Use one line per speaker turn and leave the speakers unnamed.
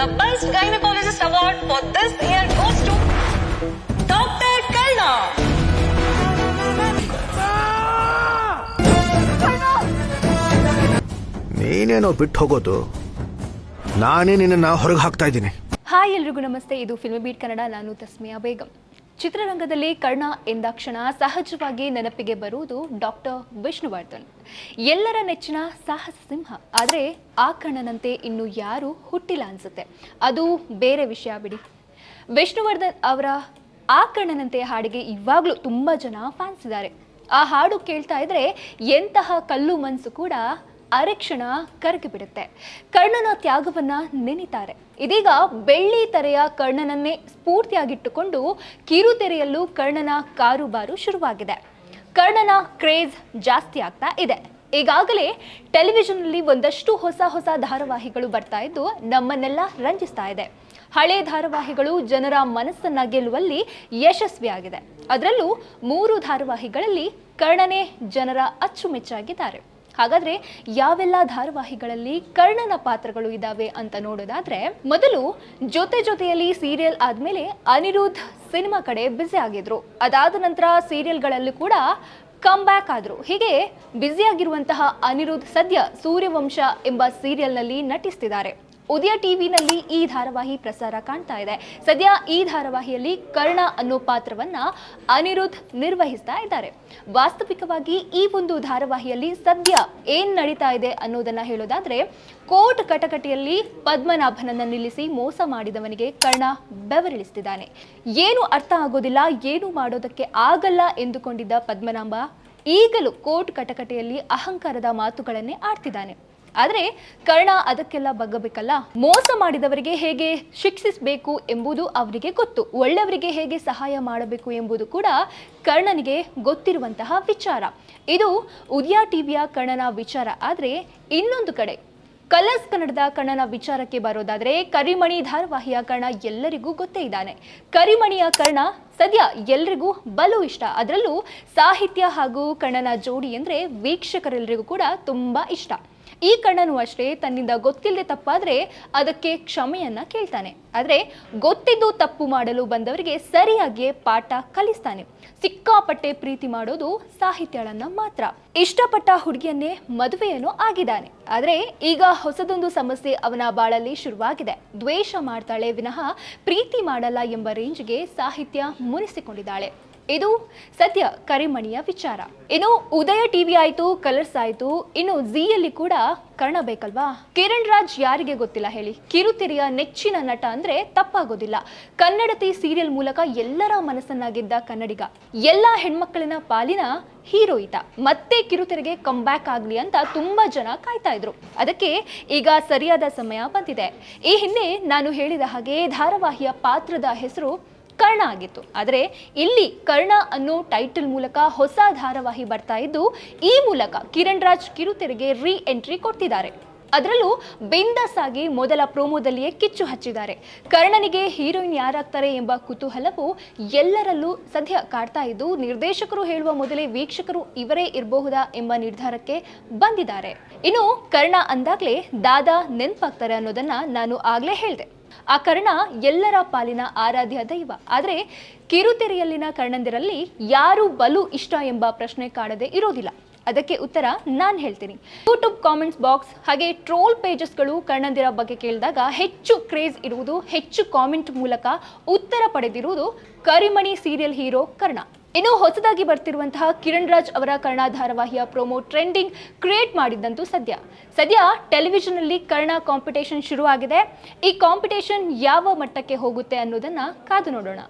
The best gynecologist award for this year goes to Dr. Kalna.
ನೀನೇನೋ ಬಿಟ್ಟು ಹೋಗೋದು ನಾನೇ ನಿನ್ನನ್ನು ಹೊರಗೆ ಹಾಕ್ತಾ ಇದ್ದೀನಿ
ಹಾಯ್ ಎಲ್ರಿಗೂ ನಮಸ್ತೆ ಇದು ಫಿಲ್ಮ್ ಬೀಟ್ ಕನ್ನಡ ನಾನು ತಸ್ಮಿಯಾ ಬೇಗಂ ಚಿತ್ರರಂಗದಲ್ಲಿ ಕರ್ಣ ಎಂದಾಕ್ಷಣ ಸಹಜವಾಗಿ ನೆನಪಿಗೆ ಬರುವುದು ಡಾಕ್ಟರ್ ವಿಷ್ಣುವರ್ಧನ್. ಎಲ್ಲರ ನೆಚ್ಚಿನ ಸಾಹಸ ಸಿಂಹ. ಆದರೆ ಆ ಕರ್ಣನಂತೆ ಇನ್ನು ಯಾರೂ ಹುಟ್ಟಿಲ್ಲ ಅನ್ಸುತ್ತೆ. ಅದು ಬೇರೆ ವಿಷಯ ಬಿಡಿ. ವಿಷ್ಣುವರ್ಧನ್ ಅವರ ಆ ಕರ್ಣನಂತೆ ಹಾಡಿಗೆ ಇವಾಗಲೂ ತುಂಬ ಜನ ಫ್ಯಾನ್ಸ್ ಇದ್ದಾರೆ. ಆ ಹಾಡು ಕೇಳ್ತಾ ಇದ್ರೆ ಎಂತಹ ಕಲ್ಲು ಮನಸ್ಸು ಕೂಡ ಅರೆಕ್ಷಣ ಕರಗಿಬಿಡುತ್ತೆ. ಕರ್ಣನ ತ್ಯಾಗವನ್ನ ನೆನಿತಾರೆ. ಇದೀಗ ಬೆಳ್ಳಿ ತೆರೆಯ ಕರ್ಣನನ್ನೇ ಸ್ಫೂರ್ತಿಯಾಗಿಟ್ಟುಕೊಂಡು ಕಿರುತೆರೆಯಲ್ಲೂ ಕರ್ಣನ ಕಾರುಬಾರು ಶುರುವಾಗಿದೆ. ಕರ್ಣನ ಕ್ರೇಜ್ ಜಾಸ್ತಿ ಆಗ್ತಾ ಇದೆ. ಈಗಾಗಲೇ ಟೆಲಿವಿಷನ್ನಲ್ಲಿ ಒಂದಷ್ಟು ಹೊಸ ಹೊಸ ಧಾರಾವಾಹಿಗಳು ಬರ್ತಾ ಇದ್ದು ನಮ್ಮನ್ನೆಲ್ಲ ರಂಜಿಸ್ತಾ ಇದೆ. ಹಳೆ ಧಾರಾವಾಹಿಗಳು ಜನರ ಮನಸ್ಸನ್ನ ಗೆಲ್ಲುವಲ್ಲಿ ಯಶಸ್ವಿಯಾಗಿದೆ. ಅದರಲ್ಲೂ ಮೂರು ಧಾರಾವಾಹಿಗಳಲ್ಲಿ ಕರ್ಣನೇ ಜನರ ಅಚ್ಚುಮೆಚ್ಚಾಗಿದ್ದಾರೆ. ಹಾಗಾದ್ರೆ ಯಾವೆಲ್ಲ ಧಾರಾವಾಹಿಗಳಲ್ಲಿ ಕರ್ಣನ ಪಾತ್ರಗಳು ಇದ್ದಾವೆ ಅಂತ ನೋಡೋದಾದ್ರೆ ಮೊದಲು ಜೊತೆ ಜೊತೆಯಲ್ಲಿ ಸೀರಿಯಲ್ ಆದ್ಮೇಲೆ ಅನಿರುದ್ಧ್ ಸಿನಿಮಾ ಕಡೆ ಬ್ಯುಸಿ ಆಗಿದ್ರು. ಅದಾದ ನಂತರ ಸೀರಿಯಲ್ಗಳಲ್ಲೂ ಕೂಡ ಕಮ್ ಬ್ಯಾಕ್ ಆದ್ರು. ಹೀಗೆ ಬ್ಯುಸಿಯಾಗಿರುವಂತಹ ಅನಿರುದ್ಧ್ ಸದ್ಯ ಸೂರ್ಯವಂಶ ಎಂಬ ಸೀರಿಯಲ್ನಲ್ಲಿ ನಟಿಸ್ತಿದ್ದಾರೆ. ಉದಯ ಟಿವಿನಲ್ಲಿ ಈ ಧಾರಾವಾಹಿ ಪ್ರಸಾರ ಕಾಣ್ತಾ ಇದೆ. ಸದ್ಯ ಈ ಧಾರಾವಾಹಿಯಲ್ಲಿ ಕರ್ಣ ಅನ್ನೋ ಪಾತ್ರವನ್ನ ಅನಿರುದ್ಧ್ ನಿರ್ವಹಿಸ್ತಾ ಇದ್ದಾರೆ. ವಾಸ್ತವಿಕವಾಗಿ ಈ ಒಂದು ಧಾರಾವಾಹಿಯಲ್ಲಿ ಸದ್ಯ ಏನ್ ನಡೀತಾ ಇದೆ ಅನ್ನೋದನ್ನ ಹೇಳೋದಾದ್ರೆ, ಕೋರ್ಟ್ ಕಟಕಟಿಯಲ್ಲಿ ಪದ್ಮನಾಭನನ್ನ ನಿಲ್ಲಿಸಿ ಮೋಸ ಮಾಡಿದವನಿಗೆ ಕರ್ಣ ಬೆವರಿಳಿಸ್ತಿದ್ದಾನೆ. ಏನು ಅರ್ಥ ಆಗೋದಿಲ್ಲ, ಏನು ಮಾಡೋದಕ್ಕೆ ಆಗಲ್ಲ ಎಂದುಕೊಂಡಿದ್ದ ಪದ್ಮನಾಭ ಈಗಲೂ ಕೋರ್ಟ್ ಕಟಕಟೆಯಲ್ಲಿ ಅಹಂಕಾರದ ಮಾತುಗಳನ್ನೇ ಆಡ್ತಿದ್ದಾನೆ. ಆದರೆ ಕರ್ಣ ಅದಕ್ಕೆಲ್ಲ ಬಗ್ಗಬೇಕಲ್ಲ? ಮೋಸ ಮಾಡಿದವರಿಗೆ ಹೇಗೆ ಶಿಕ್ಷಿಸಬೇಕು ಎಂಬುದು ಅವರಿಗೆ ಗೊತ್ತು. ಒಳ್ಳೆಯವರಿಗೆ ಹೇಗೆ ಸಹಾಯ ಮಾಡಬೇಕು ಎಂಬುದು ಕೂಡ ಕರ್ಣನಿಗೆ ಗೊತ್ತಿರುವಂತಹ ವಿಚಾರ. ಇದು ಉದಯ ಟಿವಿಯ ಕರ್ಣನ ವಿಚಾರ. ಆದರೆ ಇನ್ನೊಂದು ಕಡೆ, ಕಲರ್ಸ್ ಕನ್ನಡದ ಕರ್ಣನ ವಿಚಾರಕ್ಕೆ ಬರೋದಾದರೆ ಕರಿಮಣಿ ಧಾರಾವಾಹಿಯ ಕರ್ಣ ಎಲ್ಲರಿಗೂ ಗೊತ್ತೇ ಇದ್ದಾನೆ. ಕರಿಮಣಿಯ ಕರ್ಣ ಸದ್ಯ ಎಲ್ರಿಗೂ ಬಲು ಇಷ್ಟ. ಅದರಲ್ಲೂ ಸಾಹಿತ್ಯ ಹಾಗೂ ಕರ್ಣನ ಜೋಡಿ ಅಂದರೆ ವೀಕ್ಷಕರೆಲ್ಲರಿಗೂ ಕೂಡ ತುಂಬ ಇಷ್ಟ. ಈ ಕಣ್ಣನು ಅಷ್ಟೇ ತನ್ನಿಂದ ಗೊತ್ತಿಲ್ಲದೆ ತಪ್ಪಾದ್ರೆ ಅದಕ್ಕೆ ಕ್ಷಮೆಯನ್ನ ಕೇಳ್ತಾನೆ. ಆದ್ರೆ ಗೊತ್ತಿದ್ದು ತಪ್ಪು ಮಾಡಲು ಬಂದವರಿಗೆ ಸರಿಯಾಗಿಯೇ ಪಾಠ ಕಲಿಸ್ತಾನೆ. ಸಿಕ್ಕಾಪಟ್ಟೆ ಪ್ರೀತಿ ಮಾಡೋದು ಸಾಹಿತ್ಯಳನ್ನ ಮಾತ್ರ. ಇಷ್ಟಪಟ್ಟ ಹುಡುಗಿಯನ್ನೇ ಮದುವೆಯನ್ನು ಆಗಿದ್ದಾನೆ. ಆದ್ರೆ ಈಗ ಹೊಸದೊಂದು ಸಮಸ್ಯೆ ಅವನ ಬಾಳಲ್ಲಿ ಶುರುವಾಗಿದೆ. ದ್ವೇಷ ಮಾಡ್ತಾಳೆ ವಿನಃ ಪ್ರೀತಿ ಮಾಡಲ್ಲ ಎಂಬ ರೇಂಜ್ಗೆ ಸಾಹಿತ್ಯ ಮುನಿಸಿಕೊಂಡಿದ್ದಾಳೆ. ಇದು ಸದ್ಯ ಕರಿಮಣಿಯ ವಿಚಾರ. ಇನ್ನು ಉದಯ ಟಿವಿ ಆಯ್ತು, ಕಲರ್ಸ್ ಆಯ್ತು, ಇನ್ನು ಝಿಯಲ್ಲಿ ಕೂಡ ಕರ್ಣ ಬೇಕಲ್ವಾ ಕಿರಣ್ ರಾಜ್ ಯಾರಿಗೆ ಗೊತ್ತಿಲ್ಲ ಹೇಳಿ? ಕಿರುತೆರೆಯ ನೆಚ್ಚಿನ ನಟ ಅಂದ್ರೆ ತಪ್ಪಾಗೋದಿಲ್ಲ. ಕನ್ನಡತಿ ಸೀರಿಯಲ್ ಮೂಲಕ ಎಲ್ಲರ ಮನಸ್ಸನ್ನಾಗಿದ್ದ ಕನ್ನಡಿಗ. ಎಲ್ಲ ಹೆಣ್ಮಕ್ಕಳಿನ ಪಾಲಿನ ಹೀರೋ ಈತ ಮತ್ತೆ ಕಿರುತೆರೆಗೆ ಕಂಬ್ಯಾಕ್ ಬ್ಯಾಕ್ ಆಗ್ಲಿ ಅಂತ ತುಂಬಾ ಜನ ಕಾಯ್ತಾ ಇದ್ರು. ಅದಕ್ಕೆ ಈಗ ಸರಿಯಾದ ಸಮಯ ಬಂದಿದೆ. ಈ ಹಿಂದೆ ನಾನು ಹೇಳಿದ ಹಾಗೆ ಧಾರಾವಾಹಿಯ ಪಾತ್ರದ ಹೆಸರು ಕರ್ಣ ಆಗಿತ್ತು. ಆದರೆ ಇಲ್ಲಿ ಕರ್ಣ ಅನ್ನೋ ಟೈಟಲ್ ಮೂಲಕ ಹೊಸ ಧಾರಾವಾಹಿ ಬರ್ತಾ ಇದ್ದು, ಈ ಮೂಲಕ ಕಿರಣ್ ರಾಜ್ ಕಿರುತೆರೆಗೆ ರೀ ಎಂಟ್ರಿ ಕೊಡ್ತಿದ್ದಾರೆ ಅದರಲ್ಲೂ ಬಿಂದಾಸ್ ಆಗಿ ಮೊದಲ ಪ್ರೋಮೋದಲ್ಲಿಯೇ ಕಿಚ್ಚು ಹಚ್ಚಿದ್ದಾರೆ. ಕರ್ಣನಿಗೆ ಹೀರೋಯಿನ್ ಯಾರಾಗ್ತಾರೆ ಎಂಬ ಕುತೂಹಲವು ಎಲ್ಲರಲ್ಲೂ ಸದ್ಯ ಕಾಡ್ತಾ ಇದ್ದು, ನಿರ್ದೇಶಕರು ಹೇಳುವ ಮೊದಲೇ ವೀಕ್ಷಕರು ಇವರೇ ಇರಬಹುದಾ ಎಂಬ ನಿರ್ಧಾರಕ್ಕೆ ಬಂದಿದ್ದಾರೆ. ಇನ್ನು ಕರ್ಣ ಅಂದಾಗಲೇ ದಾದಾ ನೆನಪಾಗ್ತಾರೆ ಅನ್ನೋದನ್ನ ನಾನು ಆಗ್ಲೇ ಹೇಳಿದೆ. ಆ ಕರ್ಣ ಎಲ್ಲರ ಪಾಲಿನ ಆರಾಧ್ಯ ದೈವ. ಆದರೆ ಕಿರುತೆರೆಯಲ್ಲಿನ ಕರ್ಣಂದಿರಲ್ಲಿ ಯಾರು ಬಲು ಇಷ್ಟ ಎಂಬ ಪ್ರಶ್ನೆ ಕಾಡದೆ ಇರೋದಿಲ್ಲ. ಅದಕ್ಕೆ ಉತ್ತರ ನಾನು ಹೇಳ್ತೀನಿ. ಯೂಟ್ಯೂಬ್ ಕಾಮೆಂಟ್ಸ್ ಬಾಕ್ಸ್ ಹಾಗೆ ಟ್ರೋಲ್ ಪೇಜಸ್ಗಳು ಕರ್ಣಂದಿರ ಬಗ್ಗೆ ಕೇಳಿದಾಗ ಹೆಚ್ಚು ಕ್ರೇಜ್ ಇರುವುದು ಹೆಚ್ಚು ಕಾಮೆಂಟ್ ಮೂಲಕ ಉತ್ತರ ಪಡೆದಿರುವುದು ಕರಿಮಣಿ ಸೀರಿಯಲ್ ಹೀರೋ ಕರ್ಣ. ಇನ್ನು ಹೊಸದಾಗಿ ಬರ್ತಿರುವಂತಹ ಕಿರಣ್ ರಾಜ್ ಅವರ ಕರ್ಣ ಧಾರಾವಾಹಿಯ ಪ್ರೊಮೋ ಟ್ರೆಂಡಿಂಗ್ ಕ್ರಿಯೇಟ್ ಮಾಡಿದ್ದಂತೂ ಸದ್ಯ. ಸದ್ಯ ಟೆಲಿವಿಷನ್ ಅಲ್ಲಿ ಕರ್ಣ ಕಾಂಪಿಟೇಷನ್ ಶುರುವಾಗಿದೆ. ಈ ಕಾಂಪಿಟೇಷನ್ ಯಾವ ಮಟ್ಟಕ್ಕೆ ಹೋಗುತ್ತೆ ಅನ್ನೋದನ್ನ ಕಾದು ನೋಡೋಣ.